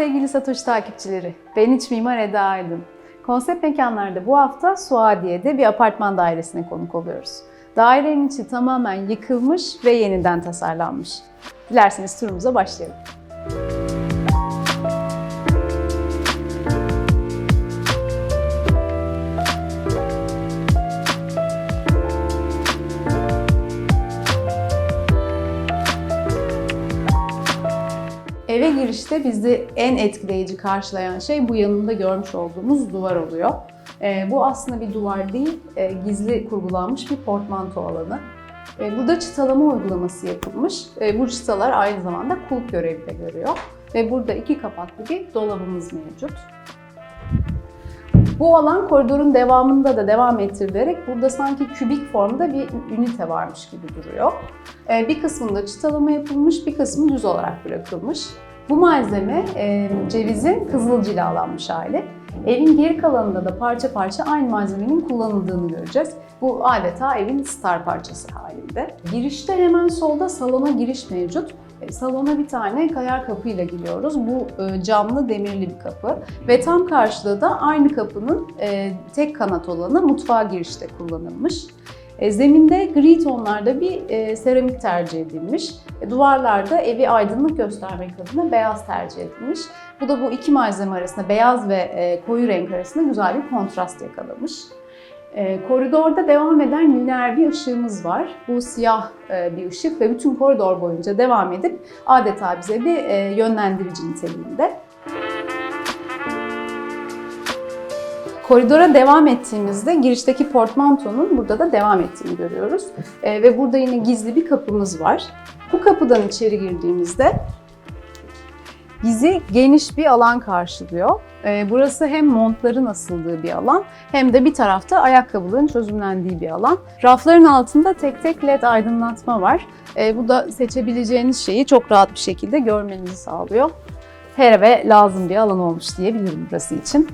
Sevgili Satoshi takipçileri. Ben iç mimar Eda Aydın. Konsept mekanlarda bu hafta Suadiye'de bir apartman dairesine konuk oluyoruz. Dairenin içi tamamen yıkılmış ve yeniden tasarlanmış. Dilerseniz turumuza başlayalım. Eve girişte bizi en etkileyici karşılayan şey bu yanında görmüş olduğumuz duvar oluyor. Ee, bu aslında bir duvar değil, e, gizli kurgulanmış bir portmanto alanı. E, burada çıtalama uygulaması yapılmış. E, bu çıtalar aynı zamanda kulp görevi de görüyor. Ve burada iki kapaklı bir dolabımız mevcut. Bu alan koridorun devamında da devam ettirilerek burada sanki kübik formda bir ünite varmış gibi duruyor. Ee, Bir kısmında çıtalama yapılmış, bir kısmı düz olarak bırakılmış. Bu malzeme e, cevizin kızıl cilalanmış hali. Evin geri kalanında da parça parça aynı malzemenin kullanıldığını göreceğiz. Bu adeta evin star parçası halinde. Girişte hemen solda salona giriş mevcut. E, Salona bir tane kayar kapıyla giriyoruz. Bu e, camlı demirli bir kapı ve tam karşıda da aynı kapının e, tek kanat olanı mutfağa girişte kullanılmış. Zeminde gri tonlarda bir seramik tercih edilmiş. Duvarlarda evi aydınlık göstermek adına beyaz tercih edilmiş. Bu da bu iki malzeme arasında, beyaz ve koyu renk arasında güzel bir kontrast yakalamış. E, koridorda devam eden lineer bir ışığımız var. Bu siyah e, bir ışık ve bütün koridor boyunca devam edip adeta bize bir e, yönlendirici niteliğinde. Koridora devam ettiğimizde girişteki portmantonun burada da devam ettiğini görüyoruz. E, ve burada yine gizli bir kapımız var. Bu kapıdan içeri girdiğimizde bizi geniş bir alan karşılıyor. E, burası hem montların asıldığı bir alan hem de bir tarafta ayakkabıların çözümlendiği bir alan. Rafların altında tek tek led aydınlatma var. E, bu da seçebileceğiniz şeyi çok rahat bir şekilde görmenizi sağlıyor. Her eve lazım bir alan olmuş diyebilirim burası için.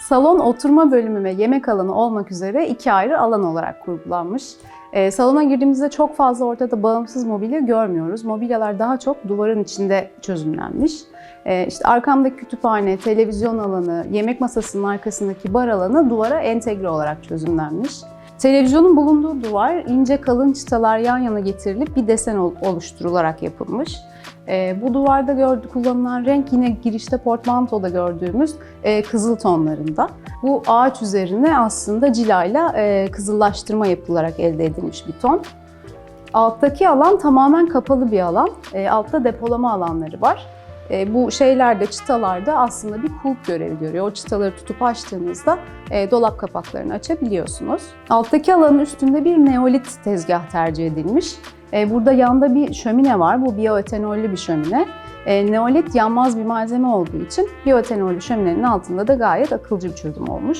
Salon oturma bölümü ve yemek alanı olmak üzere iki ayrı alan olarak kurgulanmış. Ee, salona girdiğimizde çok fazla ortada bağımsız mobilya görmüyoruz. Mobilyalar daha çok duvarın içinde çözümlenmiş. Ee, işte arkamdaki kütüphane, televizyon alanı, yemek masasının arkasındaki bar alanı duvara entegre olarak çözümlenmiş. Televizyonun bulunduğu duvar ince kalın çıtalar yan yana getirilip bir desen ol- oluşturularak yapılmış. Ee, bu duvarda gördü, kullanılan renk yine girişte portmantoda gördüğümüz e, kızıl tonlarında. Bu ağaç üzerine aslında cilayla e, kızıllaştırma yapılarak elde edilmiş bir ton. Alttaki alan tamamen kapalı bir alan. E, altta depolama alanları var. E, bu şeylerde, çıtalarda aslında bir kulp görevi görüyor. O çıtaları tutup açtığınızda e, dolap kapaklarını açabiliyorsunuz. Alttaki alanın üstünde bir neolit tezgah tercih edilmiş. E, burada yanda bir şömine var. Bu biyoetanollü bir şömine. E, neolit yanmaz bir malzeme olduğu için biyoetanollü şöminenin altında da gayet akılcı bir çözüm olmuş.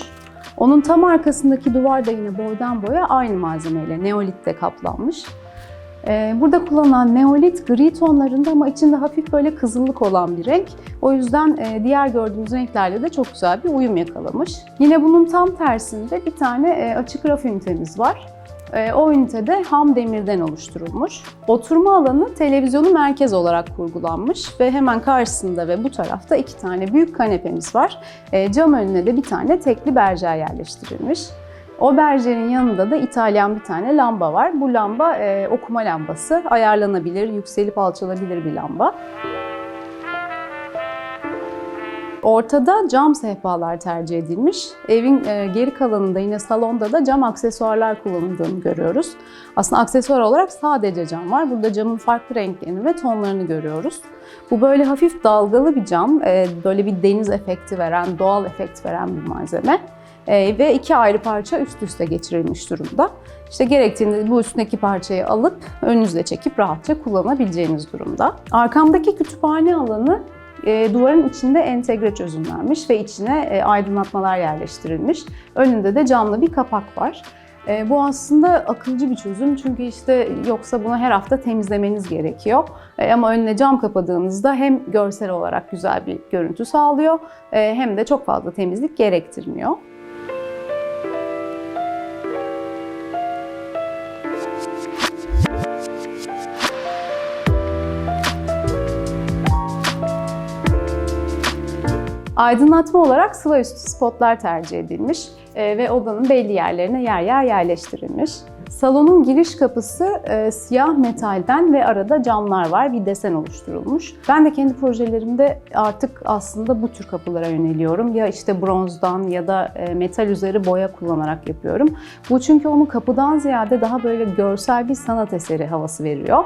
Onun tam arkasındaki duvar da yine boydan boya aynı malzemeyle neolitle kaplanmış. Ee, Burada kullanılan neolit gri tonlarında ama içinde hafif böyle kızıllık olan bir renk. O yüzden e, diğer gördüğümüz renklerle de çok güzel bir uyum yakalamış. Yine bunun tam tersinde bir tane e, açık raf ünitemiz var. E, O ünitede ham demirden oluşturulmuş. Oturma alanı televizyonu merkez olarak kurgulanmış ve hemen karşısında ve bu tarafta iki tane büyük kanepemiz var. E, Cam önüne de bir tane tekli berjer yerleştirilmiş. O berjerin yanında da İtalyan bir tane lamba var. Bu lamba e, okuma lambası. Ayarlanabilir, yükselip alçalabilir bir lamba. Ortada cam sehpalar tercih edilmiş. Evin e, geri kalanında yine salonda da cam aksesuarlar kullanıldığını görüyoruz. Aslında aksesuar olarak sadece cam var. Burada camın farklı renklerini ve tonlarını görüyoruz. Bu böyle hafif dalgalı bir cam, e, böyle bir deniz efekti veren, doğal efekt veren bir malzeme. E, ve iki ayrı parça üst üste geçirilmiş durumda. İşte gerektiğinde bu üstündeki parçayı alıp önünüzle çekip rahatça kullanabileceğiniz durumda. Arkamdaki kütüphane alanı e, duvarın içinde entegre çözümlenmiş ve içine e, aydınlatmalar yerleştirilmiş. Önünde de camlı bir kapak var. E, bu aslında akılcı bir çözüm çünkü işte yoksa bunu her hafta temizlemeniz gerekiyor. E, ama önüne cam kapadığınızda hem görsel olarak güzel bir görüntü sağlıyor e, hem de çok fazla temizlik gerektirmiyor. Aydınlatma olarak sıva üstü spotlar tercih edilmiş e, ve odanın belli yerlerine yer yer yerleştirilmiş. Salonun giriş kapısı e, siyah metalden ve arada camlar var, bir desen oluşturulmuş. Ben de kendi projelerimde artık aslında bu tür kapılara yöneliyorum. Ya işte bronzdan ya da e, metal üzeri boya kullanarak yapıyorum. Bu çünkü onu kapıdan ziyade daha böyle görsel bir sanat eseri havası veriyor.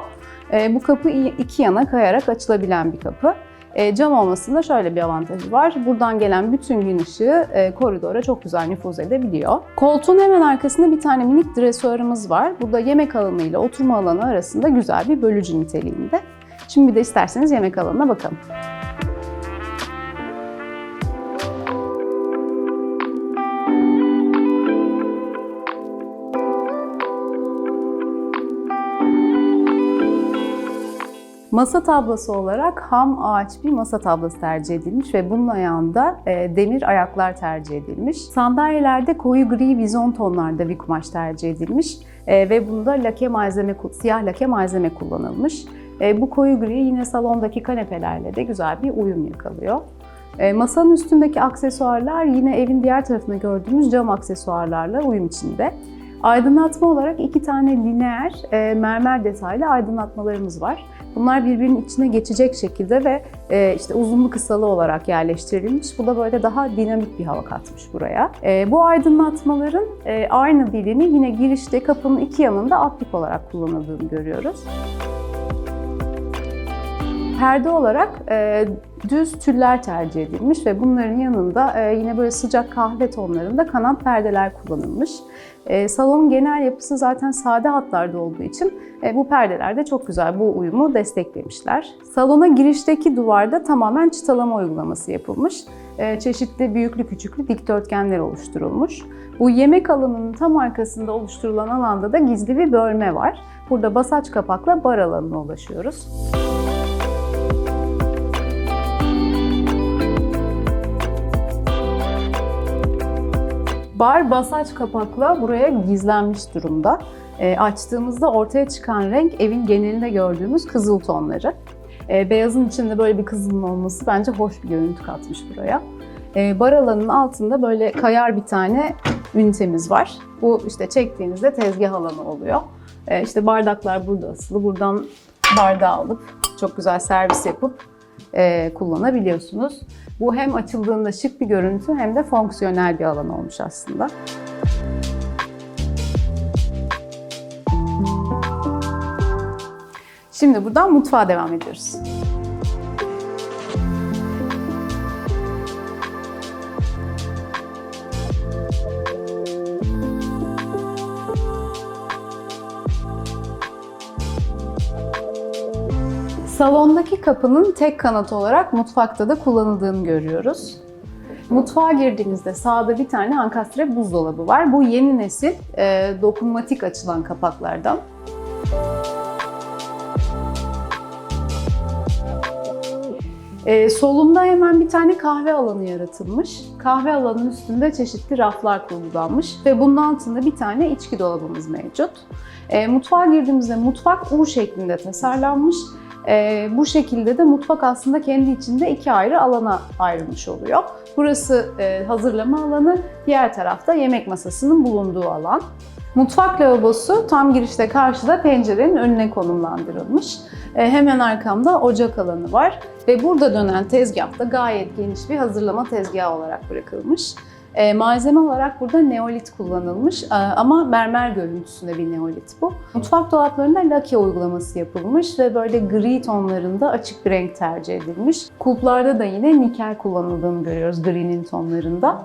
E, bu kapı iki yana kayarak açılabilen bir kapı. E, cam olmasında şöyle bir avantajı var. Buradan gelen bütün gün ışığı e, koridora çok güzel nüfuz edebiliyor. Koltuğun hemen arkasında bir tane minik dresörümüz var. Bu da yemek alanı ile oturma alanı arasında güzel bir bölücü niteliğinde. Şimdi bir de isterseniz yemek alanına bakalım. Masa tablası olarak ham ağaç bir masa tablası tercih edilmiş ve bunun ayağında e, demir ayaklar tercih edilmiş. Sandalyelerde koyu gri vizon tonlarda bir kumaş tercih edilmiş e, ve bunda lake malzeme, siyah lake malzeme kullanılmış. E, bu koyu gri yine salondaki kanepelerle de güzel bir uyum yakalıyor. Masanın üstündeki aksesuarlar yine evin diğer tarafında gördüğümüz cam aksesuarlarla uyum içinde. Aydınlatma olarak iki tane lineer mermer detaylı aydınlatmalarımız var. Bunlar birbirinin içine geçecek şekilde ve e, işte uzunlu kısalı olarak yerleştirilmiş. Bu da böyle daha dinamik bir hava katmış buraya. E, bu aydınlatmaların e, aynı dilini yine girişte kapının iki yanında aplik olarak kullanıldığını görüyoruz. Perde olarak e, düz tüller tercih edilmiş ve bunların yanında e, yine böyle sıcak kahve tonlarında kanat perdeler kullanılmış. E, salonun genel yapısı zaten sade hatlarda olduğu için e, bu perdeler de çok güzel bu uyumu desteklemişler. Salona girişteki duvarda tamamen çıtalama uygulaması yapılmış. Çeşitli büyüklü küçüklü dikdörtgenler oluşturulmuş. Bu yemek alanının tam arkasında oluşturulan alanda da gizli bir bölme var. Burada basaç kapakla bar alanına ulaşıyoruz. Bar basaç kapakla buraya gizlenmiş durumda. E, açtığımızda ortaya çıkan renk evin genelinde gördüğümüz kızıl tonları. E, beyazın içinde böyle bir kızılın olması bence hoş bir görüntü katmış buraya. E, bar alanının altında böyle kayar bir tane ünitemiz var. Bu işte çektiğinizde tezgah alanı oluyor. E, işte bardaklar burada asılı. Buradan bardağı alıp çok güzel servis yapıp e, kullanabiliyorsunuz. Bu hem açıldığında şık bir görüntü hem de fonksiyonel bir alan olmuş aslında. Şimdi buradan mutfağa devam ediyoruz. Salondaki kapının tek kanat olarak mutfakta da kullanıldığını görüyoruz. Mutfağa girdiğimizde sağda bir tane ankastre buzdolabı var. Bu yeni nesil e, dokunmatik açılan kapaklardan. E, solunda hemen bir tane kahve alanı yaratılmış. Kahve alanının üstünde çeşitli raflar kurgulanmış ve bunun altında bir tane içki dolabımız mevcut. E, mutfağa girdiğimizde mutfak U şeklinde tasarlanmış e, bu şekilde de mutfak aslında kendi içinde iki ayrı alana ayrılmış oluyor. Burası e, hazırlama alanı, diğer tarafta yemek masasının bulunduğu alan. Mutfak lavabosu tam girişte karşıda pencerenin önüne konumlandırılmış. E, hemen arkamda ocak alanı var ve burada dönen tezgahta gayet geniş bir hazırlama tezgahı olarak bırakılmış. E, malzeme olarak burada neolit kullanılmış e, ama mermer görüntüsünde bir neolit bu. Mutfak dolaplarında lake uygulaması yapılmış ve böyle gri tonlarında açık bir renk tercih edilmiş. Kulplarda da yine nikel kullanıldığını görüyoruz gri'nin tonlarında.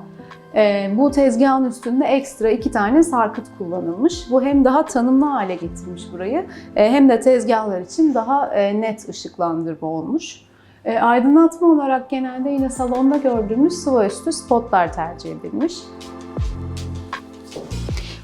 E, bu tezgahın üstünde ekstra iki tane sarkıt kullanılmış. Bu hem daha tanımlı hale getirmiş burayı e, hem de tezgahlar için daha e, net ışıklandırma olmuş. E, aydınlatma olarak genelde yine salonda gördüğümüz sıva üstü spotlar tercih edilmiş.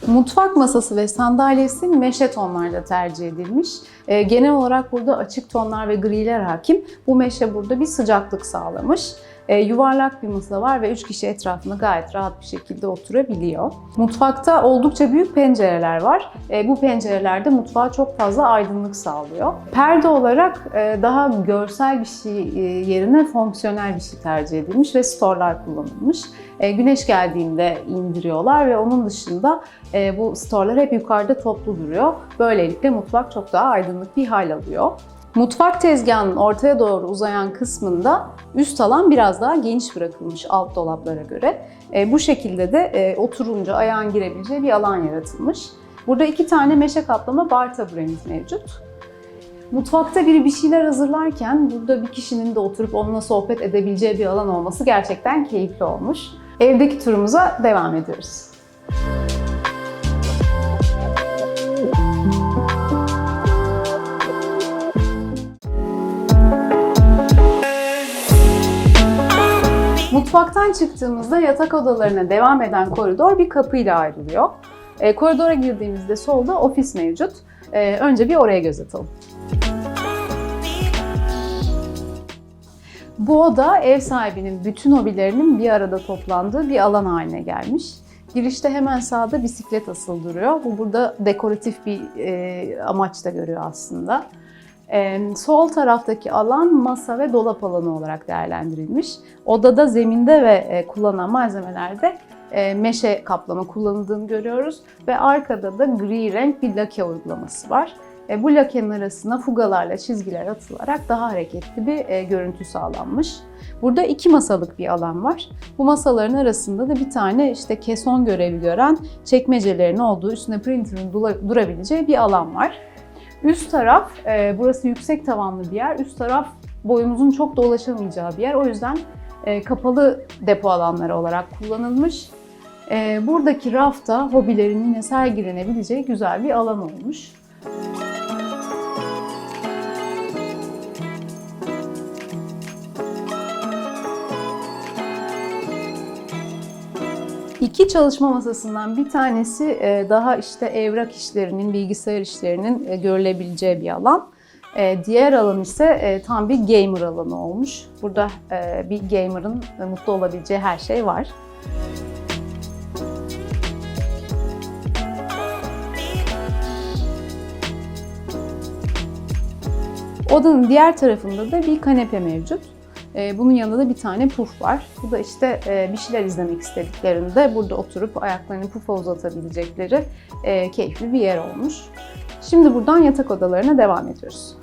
Mutfak masası ve sandalyesi meşe tonlarda tercih edilmiş. E, genel olarak burada açık tonlar ve griler hakim. Bu meşe burada bir sıcaklık sağlamış. E, yuvarlak bir masa var ve 3 kişi etrafında gayet rahat bir şekilde oturabiliyor. Mutfakta oldukça büyük pencereler var. E, bu pencerelerde mutfağa çok fazla aydınlık sağlıyor. Perde olarak e, daha görsel bir şey e, yerine fonksiyonel bir şey tercih edilmiş ve storlar kullanılmış. E, güneş geldiğinde indiriyorlar ve onun dışında e, bu storlar hep yukarıda toplu duruyor. Böylelikle mutfak çok daha aydınlık bir hal alıyor. Mutfak tezgahının ortaya doğru uzayan kısmında üst alan biraz daha geniş bırakılmış alt dolaplara göre. E, bu şekilde de e, oturunca ayağın girebileceği bir alan yaratılmış. Burada iki tane meşe kaplama bar taburemiz mevcut. Mutfakta biri bir şeyler hazırlarken burada bir kişinin de oturup onunla sohbet edebileceği bir alan olması gerçekten keyifli olmuş. Evdeki turumuza devam ediyoruz. Mutfaktan çıktığımızda yatak odalarına devam eden koridor bir kapıyla ayrılıyor. E, koridora girdiğimizde solda ofis mevcut. E, önce bir oraya göz atalım. Bu oda ev sahibinin bütün hobilerinin bir arada toplandığı bir alan haline gelmiş. Girişte hemen sağda bisiklet asılı duruyor. Bu burada dekoratif bir e, amaç da görüyor aslında. Sol taraftaki alan masa ve dolap alanı olarak değerlendirilmiş. Odada zeminde ve e, kullanılan malzemelerde e, meşe kaplama kullanıldığını görüyoruz ve arkada da gri renk bir lake uygulaması var. E, bu lakenin arasına fugalarla çizgiler atılarak daha hareketli bir görüntü sağlanmış. Burada iki masalık bir alan var. Bu masaların arasında da bir tane işte keson görevi gören çekmecelerin olduğu, üstüne printer'ın dura- durabileceği bir alan var. Üst taraf, e, burası yüksek tavanlı bir yer. Üst taraf boyumuzun çok dolaşamayacağı bir yer. O yüzden e, kapalı depo alanları olarak kullanılmış. E, buradaki rafta hobilerin yine sergilenebileceği güzel bir alan olmuş. İki çalışma masasından bir tanesi e, daha işte evrak işlerinin, bilgisayar işlerinin e, görülebileceği bir alan. E, Diğer alan ise tam bir gamer alanı olmuş. Burada bir gamer'ın mutlu olabileceği her şey var. Odanın diğer tarafında da bir kanepe mevcut. Ee, Bunun yanında da bir tane puf var. Bu da işte e, bir şeyler izlemek istediklerinde burada oturup ayaklarını pufa uzatabilecekleri e, keyifli bir yer olmuş. Şimdi buradan yatak odalarına devam ediyoruz.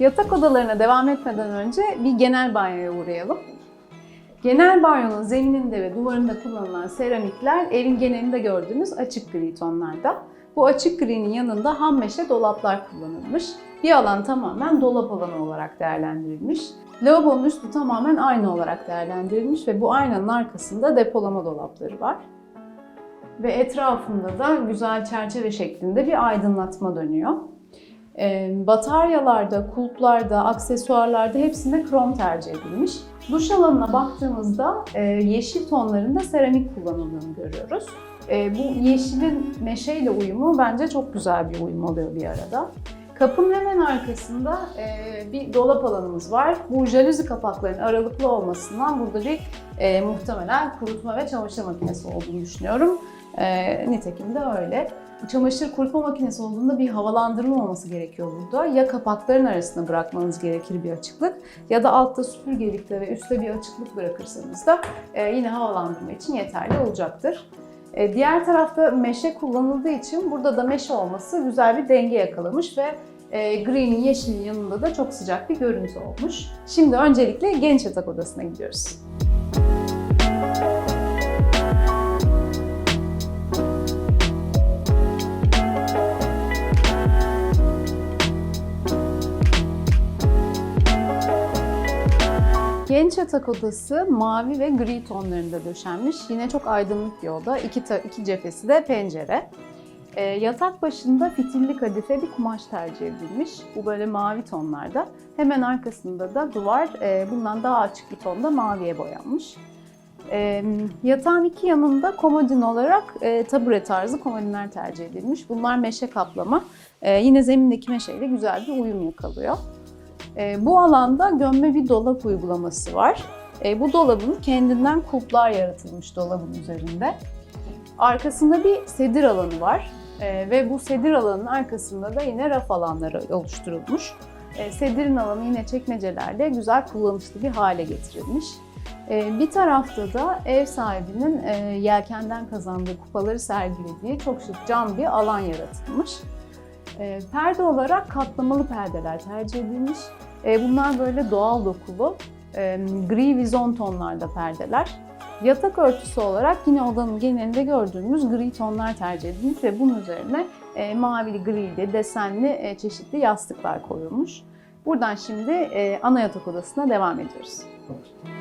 Yatak odalarına devam etmeden önce bir genel banyoya uğrayalım. Genel banyonun zemininde ve duvarında kullanılan seramikler evin genelinde gördüğünüz açık gri tonlarda. Bu açık gri'nin yanında ham meşe dolaplar kullanılmış. Bir alan tamamen dolap alanı olarak değerlendirilmiş. Lavabonun üstü tamamen ayna olarak değerlendirilmiş ve bu aynanın arkasında depolama dolapları var. Ve etrafında da güzel çerçeve şeklinde bir aydınlatma dönüyor. Bataryalarda, kulplarda, aksesuarlarda hepsinde krom tercih edilmiş. Duş alanına baktığımızda e, yeşil tonlarında seramik kullanıldığını görüyoruz. E, bu yeşilin meşeyle uyumu bence çok güzel bir uyum oluyor bir arada. Kapının hemen arkasında e, bir dolap alanımız var. Bu jaluzi kapaklarının aralıklı olmasından burada bir muhtemelen kurutma ve çamaşır makinesi olduğunu düşünüyorum. Nitekim de öyle. Çamaşır kurutma makinesi olduğunda bir havalandırma olması gerekiyor burada. Ya kapakların arasında bırakmanız gerekir bir açıklık ya da altta süpürgelikte ve üstte bir açıklık bırakırsanız da e, yine havalandırma için yeterli olacaktır. E, diğer tarafta meşe kullanıldığı için burada da meşe olması güzel bir denge yakalamış ve e, green'in yeşilin yanında da çok sıcak bir görüntü olmuş. Şimdi öncelikle genç yatak odasına gidiyoruz. Genç yatak odası mavi ve gri tonlarında döşenmiş. Yine çok aydınlık bir oda. İki, iki cephesi de pencere. E, yatak başında fitilli kadife bir kumaş tercih edilmiş. Bu böyle mavi tonlarda. Hemen arkasında da duvar e, bundan daha açık bir tonda maviye boyanmış. E, yatağın iki yanında komodin olarak e, tabure tarzı komodinler tercih edilmiş. Bunlar meşe kaplama. E, yine zemindeki meşeyle güzel bir uyum yakalıyor. E, bu alanda gömme bir dolap uygulaması var. E, bu dolabın kendinden kulplar yaratılmış dolabın üzerinde. Arkasında bir sedir alanı var. E, ve bu sedir alanının arkasında da yine raf alanları oluşturulmuş. Sedirin alanı yine çekmecelerle güzel kullanışlı bir hale getirilmiş. Bir tarafta da ev sahibinin e, yelkenden kazandığı kupaları sergilediği çok şık cam bir alan yaratılmış. Perde olarak katlamalı perdeler tercih edilmiş. E, bunlar böyle doğal dokulu, e, gri vizon tonlarda perdeler. Yatak örtüsü olarak yine odanın genelinde gördüğümüz gri tonlar tercih edilmiş ve bunun üzerine e, mavili, grili, desenli çeşitli yastıklar koyulmuş. Buradan şimdi ana yatak odasına devam ediyoruz. Ebeveyn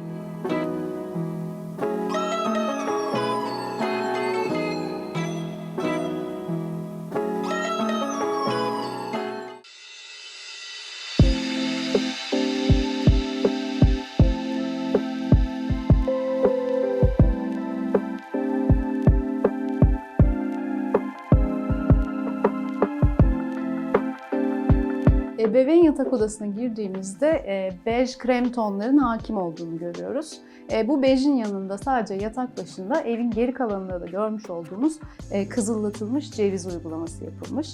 yatak odasına girdiğimizde e, bej krem tonların hakim olduğunu görüyoruz. E, bu bejin yanında sadece yatak başında evin geri kalanında da görmüş olduğumuz e, kızıllatılmış ceviz uygulaması yapılmış.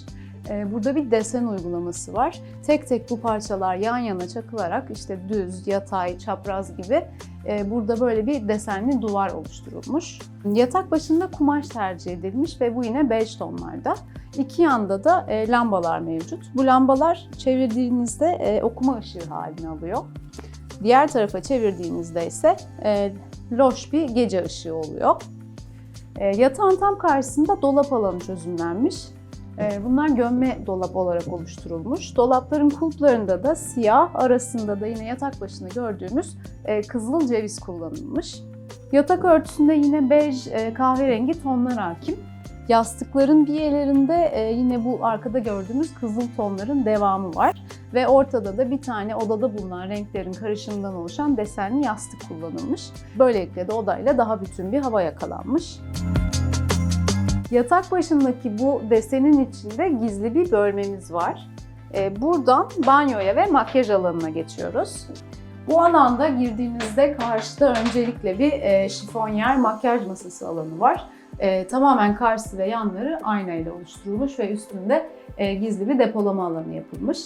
E, burada bir desen uygulaması var. Tek tek bu parçalar yan yana çakılarak işte düz, yatay, çapraz gibi e, burada böyle bir desenli duvar oluşturulmuş. Yatak başında kumaş tercih edilmiş ve bu yine bej tonlarda. İki yanda da e, lambalar mevcut. Bu lambalar çevirdiğinizde e, okuma ışığı halini alıyor. Diğer tarafa çevirdiğinizde ise loş bir gece ışığı oluyor. Yatağın tam karşısında dolap alanı çözümlenmiş. E, bunlar gömme dolap olarak oluşturulmuş. Dolapların kulplarında da siyah, arasında da yine yatak başında gördüğümüz e, kızıl ceviz kullanılmış. Yatak örtüsünde yine bej, e, kahverengi tonlar hakim. Yastıkların bir yerlerinde e, yine bu arkada gördüğümüz kızıl tonların devamı var. Ve ortada da bir tane odada bulunan renklerin karışımından oluşan desenli yastık kullanılmış. Böylelikle de odayla daha bütün bir hava yakalanmış. Yatak başındaki bu desenin içinde gizli bir bölmemiz var. E, Buradan banyoya ve makyaj alanına geçiyoruz. Bu alanda girdiğimizde karşıda öncelikle bir e, şifonyer makyaj masası alanı var. E, tamamen karşısı ve yanları aynayla oluşturulmuş ve üstünde e, gizli bir depolama alanı yapılmış.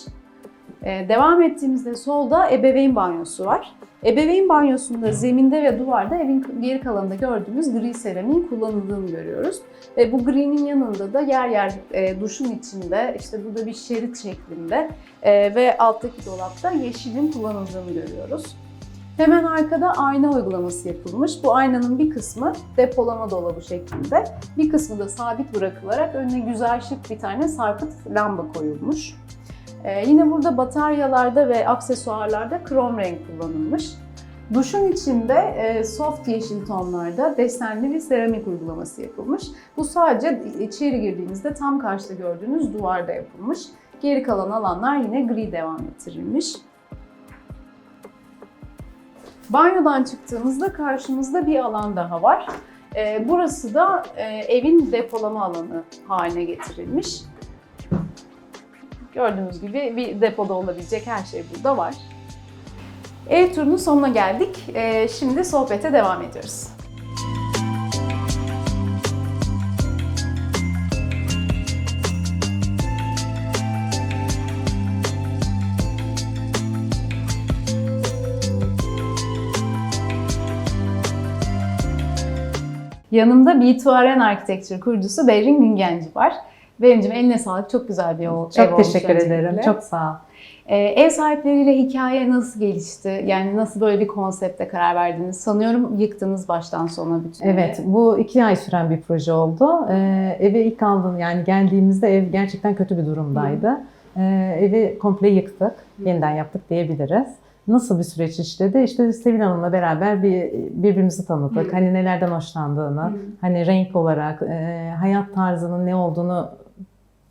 E, devam ettiğimizde solda ebeveyn banyosu var. Ebeveyn banyosunda zeminde ve duvarda evin geri kalanında gördüğümüz gri seramiğin kullanıldığını görüyoruz. Ve bu gri'nin yanında da yer yer e, duşun içinde işte burada bir şerit şeklinde e, ve alttaki dolapta yeşilin kullanıldığını görüyoruz. Hemen arkada ayna uygulaması yapılmış. Bu aynanın bir kısmı depolama dolabı şeklinde, bir kısmı da sabit bırakılarak önüne güzel şık bir tane sarkıt lamba koyulmuş. Ee, yine burada bataryalarda ve aksesuarlarda krom renk kullanılmış. Duşun içinde e, soft yeşil tonlarda desenli bir seramik uygulaması yapılmış. Bu sadece içeri girdiğinizde tam karşıda gördüğünüz duvarda yapılmış. Geri kalan alanlar yine gri devam ettirilmiş. Banyodan çıktığımızda karşımızda bir alan daha var. Ee, burası da e, evin depolama alanı haline getirilmiş. Gördüğünüz gibi bir depoda olabilecek her şey burada var. Ev turunun sonuna geldik. Ee, şimdi sohbete devam ediyoruz. Yanımda B2RN Architecture kurucusu Berrin Güngenci var. Berincim eline sağlık. Çok güzel bir ev, Çok ev olmuş teşekkür ederim. öncelikle. Çok sağ ol. Ee, ev sahipleriyle hikaye nasıl gelişti? Yani nasıl böyle bir konsepte karar verdiniz? Sanıyorum yıktınız baştan sona bütün evi. Evet, bu iki ay süren bir proje oldu. Ee, eve ilk aldığım, yani geldiğimizde ev gerçekten kötü bir durumdaydı. Ee, evi komple yıktık, yeniden yaptık diyebiliriz. Nasıl bir süreç işledi? İşte Sevil Hanım'la beraber bir birbirimizi tanıdık. Hı. Hani nelerden hoşlandığını, Hı. hani renk olarak, e, hayat tarzının ne olduğunu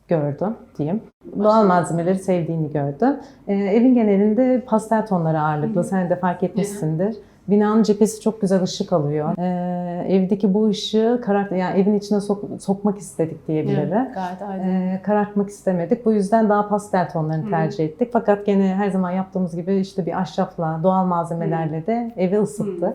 gördüm diyeyim. Doğal malzemeleri sevdiğini gördüm. Ee, evin genelinde pastel tonları ağırlıklı. Hı hı. Sen de fark etmişsindir. Binanın cephesi çok güzel ışık alıyor. Ee, evdeki bu ışığı karar, yani evin içine sok- sokmak istedik diyebilirim. Gayet aydın. Ee, karartmak istemedik. Bu yüzden daha pastel tonlarını Hı. tercih ettik. Fakat gene her zaman yaptığımız gibi işte bir ahşapla, doğal malzemelerle de evi ısıttık.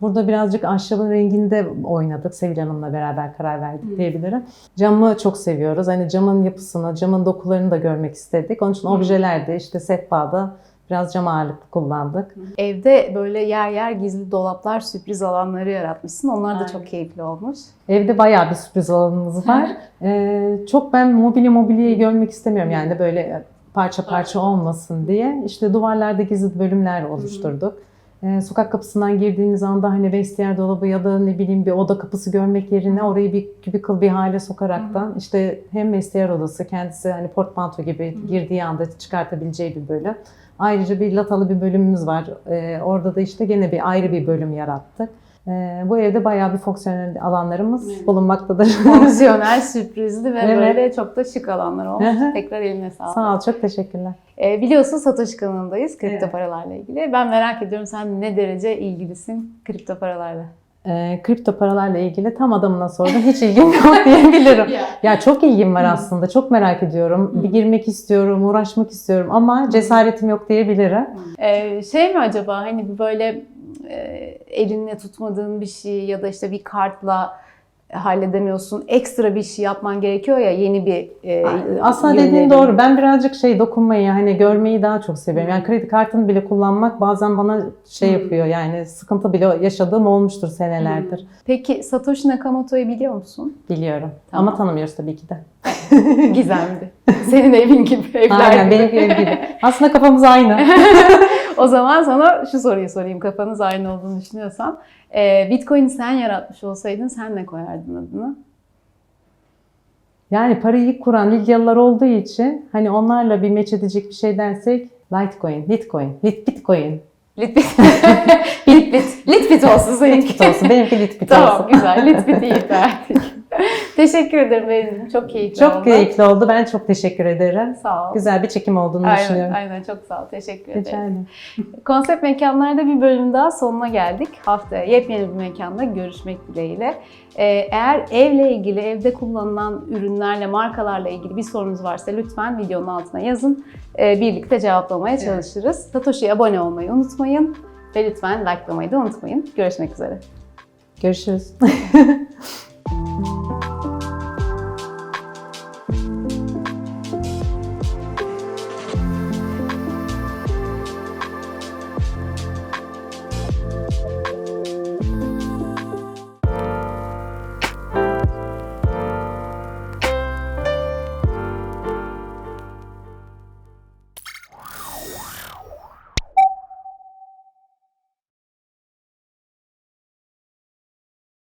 Burada birazcık ahşabın renginde oynadık. Sevil Hanım'la beraber karar verdik Hı. diyebilirim. Camı çok seviyoruz. Hani camın yapısını, camın dokularını da görmek istedik. Onun için Hı. objelerde, işte sehpada biraz cam ağırlıklı kullandık. Evde böyle yer yer gizli dolaplar, sürpriz alanları yaratmışsın. Onlar da Aynen. çok keyifli olmuş. Evde bayağı bir sürpriz alanımız var. Ee, çok ben mobilya mobilyayı görmek istemiyorum yani böyle parça parça olmasın diye. İşte duvarlarda gizli bölümler oluşturduk. Ee, sokak kapısından girdiğimiz anda hani vestiyer dolabı ya da ne bileyim bir oda kapısı görmek yerine orayı bir cubicle bir hale sokaraktan işte hem vestiyer odası kendisi hani portmanto gibi girdiği anda çıkartabileceği bir bölüm. Ayrıca bir latalı bir bölümümüz var. Ee, orada da işte gene bir ayrı bir bölüm yarattık. Ee, bu evde bayağı bir fonksiyonel alanlarımız Evet. bulunmaktadır. Fonksiyonel, sürprizli ve Evet. böyle çok da şık alanlar olmuş. Tekrar eline sağlık. Sağ ol, çok teşekkürler. Ee, biliyorsun Satoshi kanalındayız kripto Evet. paralarla ilgili. Ben merak ediyorum sen ne derece ilgilisin kripto paralarla? Ee, kripto paralarla ilgili tam adamına sordum. Hiç ilgim yok diyebilirim. Ya çok ilgim var aslında. Çok merak ediyorum. Bir girmek istiyorum, uğraşmak istiyorum ama cesaretim yok diyebilirim. Ee, şey mi acaba hani bir böyle e, elinle tutmadığın bir şey ya da işte bir kartla halledemiyorsun. Ekstra bir şey yapman gerekiyor ya yeni bir e, Aslında yönlerim. dediğin doğru. Ben birazcık şey dokunmayı, hani görmeyi daha çok seviyorum. Yani kredi kartını bile kullanmak bazen bana şey yapıyor. Yani sıkıntı bile yaşadığım olmuştur senelerdir. Peki Satoshi Nakamoto'yu biliyor musun? Biliyorum. Tamam. Ama tanımıyoruz tabii ki de. Gizemli. Senin evin gibi, evler Aynen gibi. benim evim gibi. Aslında kafamız aynı. o zaman sana şu soruyu sorayım kafanız aynı olduğunu düşünüyorsan. Ee, Bitcoin'i sen yaratmış olsaydın sen ne koyardın adını? Yani parayı kuran Lidyalılar olduğu için hani onlarla bir meç edecek bir şey dersek Litecoin, Litcoin, Lit Bitcoin. Litbit. Litbit. Litbit olsun seninki. Litbit olsun. Benimki Litbit Tamam olsun. güzel. Litbit'i iyi verdik. Teşekkür ederim benim. Çok keyifli oldu. Çok keyifli oldu. Ben çok teşekkür ederim. Sağ ol. Güzel bir çekim olduğunu Aynen, düşünüyorum. aynen çok sağ ol. Teşekkür Rica ederim. ederim. Konsept mekanlarda bir bölüm daha sonuna geldik. Haftaya yepyeni bir mekanda görüşmek dileğiyle. Ee, eğer evle ilgili, evde kullanılan ürünlerle, markalarla ilgili bir sorunuz varsa lütfen videonun altına yazın. Ee, birlikte cevaplamaya çalışırız. Satoshi'ye abone olmayı unutmayın. Ve lütfen likelamayı da unutmayın. Görüşmek üzere. Görüşürüz.